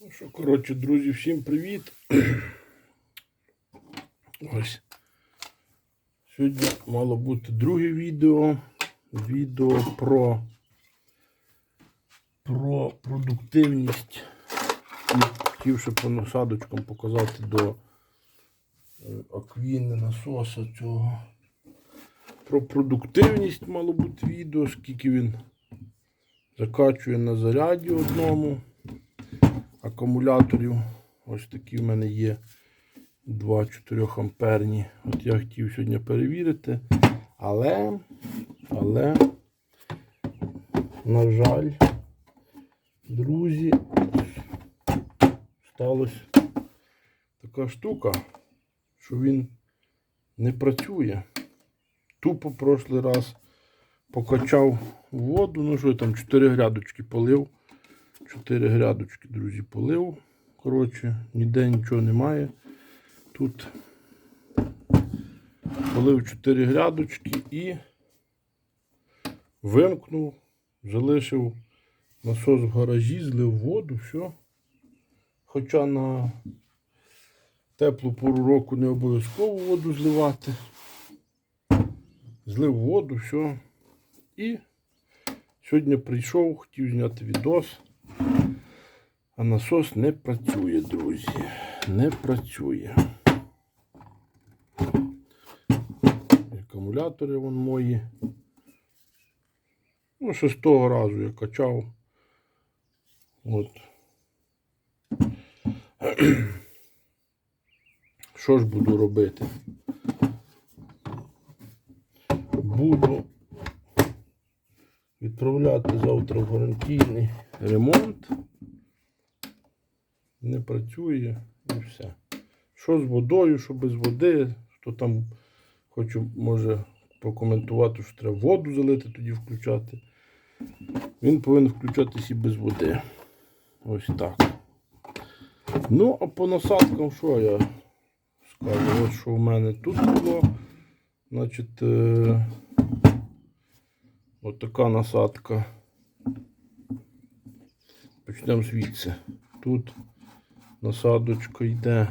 Ну що, коротше, друзі, всім привіт. Ось. Сьогодні мало бути друге відео. Відео про, про продуктивність. І хотів ще по насадочкам показати до е, аквіни насоса цього. Про продуктивність мало бути відео, скільки він закачує на заряді одному акумуляторів. Ось такі в мене є 2 4 амперні. От я хотів сьогодні перевірити. Але, але, на жаль, друзі, сталося така штука, що він не працює. Тупо прошлий раз покачав воду, ну що там 4 грядочки полив. Чотири грядочки, друзі, полив. Коротше, ніде нічого немає. Тут полив 4 грядочки і вимкнув, залишив насос в гаражі, злив воду, все. Хоча на теплу пору року не обов'язково воду зливати. Злив воду, все. І сьогодні прийшов, хотів зняти відос. А насос не працює, друзі. Не працює. Акумулятори вон мої. Ну, шестого разу я качав. От. Що ж буду робити? Буду відправляти завтра в гарантійний ремонт не працює і все. Що з водою, що без води, хто там хоче, може прокоментувати, що треба воду залити, тоді включати. Він повинен включатись і без води. Ось так. Ну, а по насадкам, що я скажу? Ось що в мене тут було. Значить, е- от насадка. Почнемо звідси. Тут насадочка йде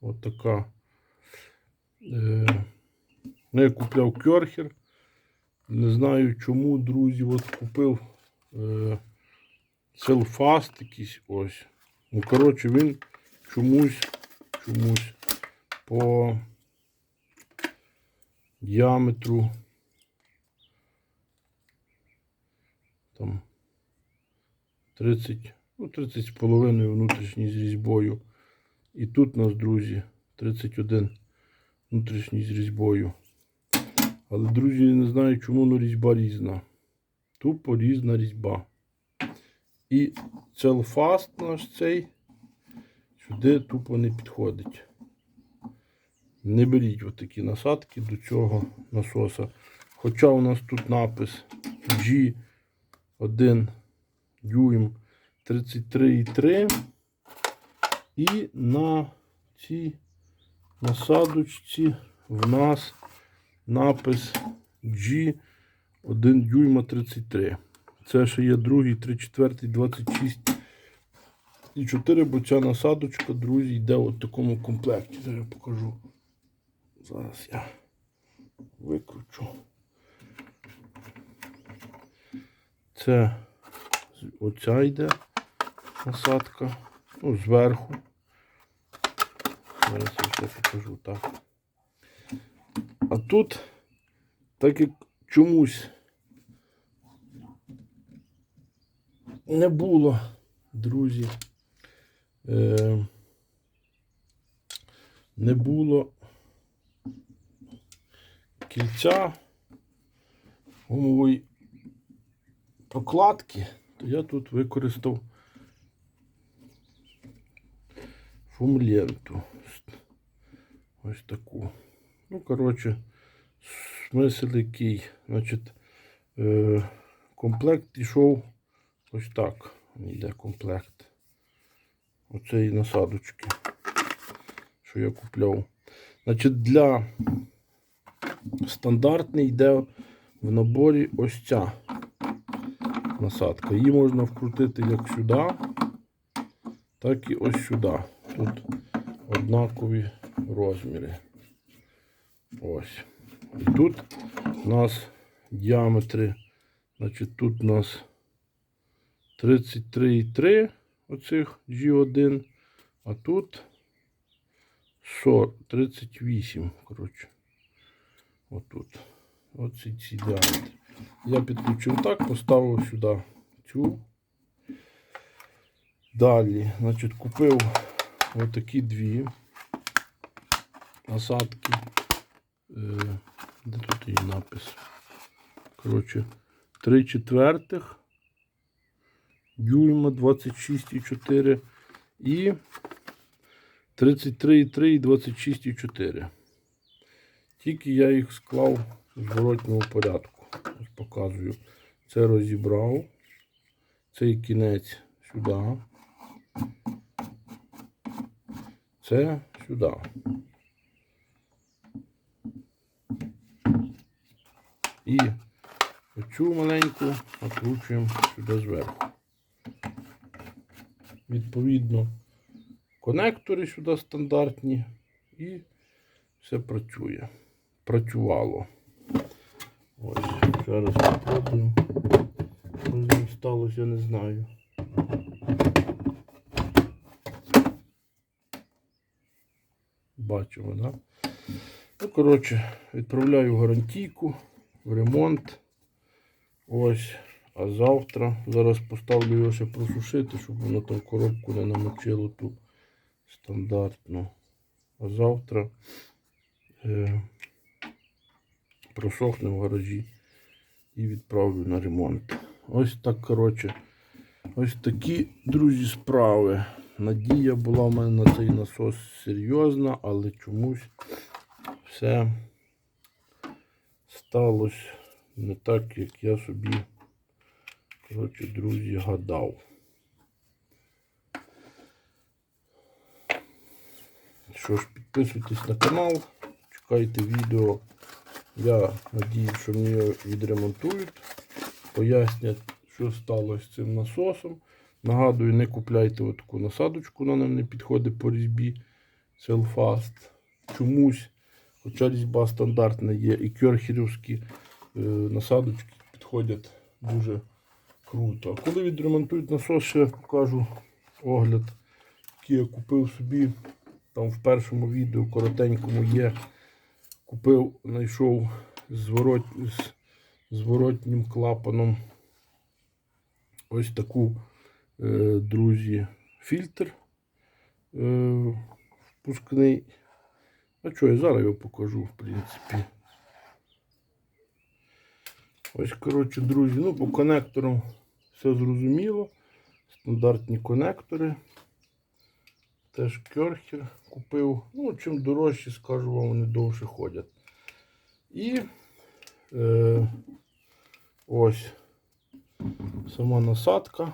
отака. Е, ну, я купляв кьорхер. Не знаю чому, друзі, от купив е, селфаст якийсь ось. Ну, коротше, він чомусь, чомусь по діаметру там 30 Ну, 30 з половиною внутрішній з різьбою. І тут у нас, друзі, 31 внутрішній з різьбою. Але, друзі, не знаю, чому ну, різьба різна. Тупо різна різьба. І целфаст наш цей сюди тупо не підходить. Не беріть отакі насадки до цього насоса. Хоча у нас тут напис G1 дюйм 33,3. І на цій насадочці в нас напис G 1 дюйма 33. Це ще є другий, 3 четвертий, 26 і 4, бо ця насадочка, друзі, йде в такому комплекті. Зараз я покажу. Зараз я викручу. Це оця йде насадка. Ну, зверху. Зараз я все покажу так. А тут, так як чомусь не було, друзі, е, не було кільця гумової прокладки, то я тут використав фумленту. Ось таку. Ну, коротше, смисл який. Значить, е, комплект йшов ось так. Йде комплект. Оцеї насадочки, що я купляв. Значить, для стандартний йде в наборі ось ця насадка. Її можна вкрутити як сюди, так і ось сюди. Тут однакові розміри. Ось. І тут у нас діаметри. Значить, тут у нас 33,3 оцих G1, а тут 40, 38, коротше. Отут. Оці ці діаметри. Я підключив так, поставив сюди цю. Далі, значить, купив отакі дві насадки. Е, де тут її напис? Коротше, 3 четвертих дюйма 26,4 і 33,3 і 26,4. Тільки я їх склав в зворотньому порядку. Ось показую. Це розібрав. Цей кінець сюди. Це сюди. І оцю маленьку откручуємо сюди зверху. Відповідно, конектори сюди стандартні і все працює. Працювало. Ось, зараз спробуємо. Що з ним сталося, я не знаю. Бачимо, да? Ну, коротше, відправляю гарантійку в ремонт. Ось. А завтра зараз поставлю його ще просушити, щоб воно там коробку не намочило ту стандартну. А завтра е, просохне в гаражі і відправлю на ремонт. Ось так, коротше. Ось такі, друзі, справи. Надія була в мене на цей насос серйозна, але чомусь все сталося не так, як я собі, коротше, друзі, гадав. Що ж, підписуйтесь на канал, чекайте відео. Я надіюсь, що мені його відремонтують, пояснять, що сталося з цим насосом. Нагадую, не купляйте таку насадочку, вона нам не підходить по різьбі Селфаст. Чомусь, хоча різьба стандартна є, і кьорхерівські е, насадочки підходять дуже круто. А коли відремонтують насос, ще покажу огляд, який я купив собі. Там в першому відео коротенькому є. Купив, знайшов зворот, з зворотнім клапаном ось таку, друзі, фільтр е, впускний. А що, я зараз його покажу, в принципі. Ось, коротше, друзі, ну, по конекторам все зрозуміло. Стандартні конектори. Теж керхер купив. Ну, чим дорожчі, скажу вам, вони довше ходять. І е, ось сама насадка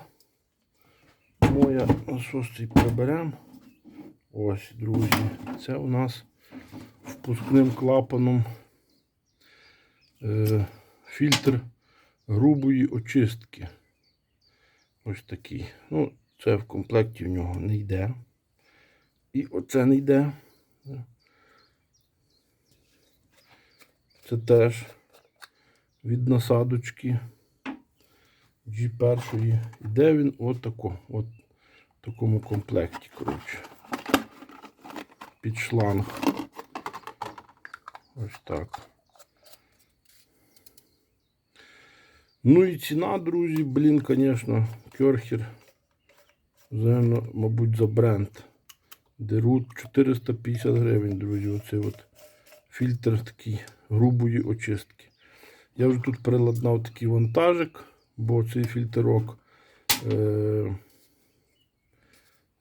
моя. Цей приберемо. Ось, друзі. Це у нас впускним клапаном е, фільтр грубої очистки. Ось такий. Ну, це в комплекті в нього не йде. І оце не йде. Це теж від насадочки G1. Йде він отако, от в такому комплекті, коротше. Під шланг. Ось так. Ну і ціна, друзі, блін, звісно, керхер. Взагалі, мабуть, за бренд. Деруть 450 гривень, друзі. Оцей от фільтр такий грубої очистки. Я вже тут приладнав такий вантажик, бо цей фільтрок е-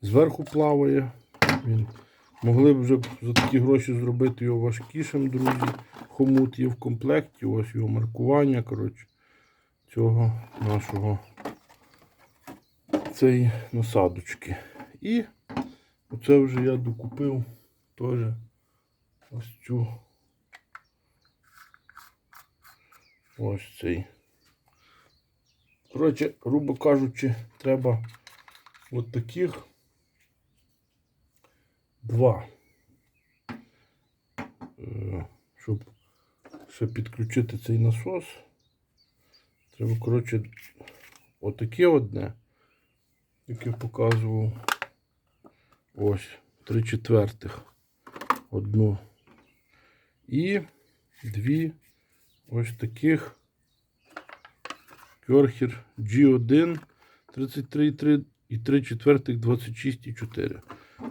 зверху плаває. Він Могли б вже за такі гроші зробити його важкішим, друзі. Хомут є в комплекті, ось його маркування. коротше, Цього нашого цієї насадочки. І оце вже я докупив теж ось цю ось цей. Коротше, грубо кажучи, треба от таких Два. Е, Щоб ще підключити цей насос, треба, коротше, отаке одне, яке показував. Ось, три четвертих. Одну. І дві ось таких Керхер G1 33,3 і 3 четвертих 26,4.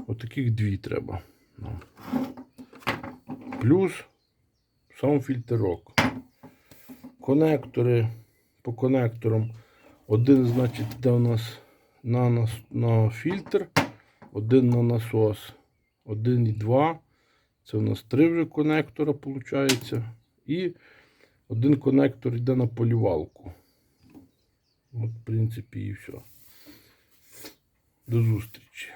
Отаких дві треба. нам. Плюс сам фільтрок. Конектори по конекторам. Один, значить, йде у нас на, нас на фільтр, один на насос, один і два. Це у нас три вже конектора, виходить. І один конектор йде на полівалку. От, в принципі, і все. До зустрічі.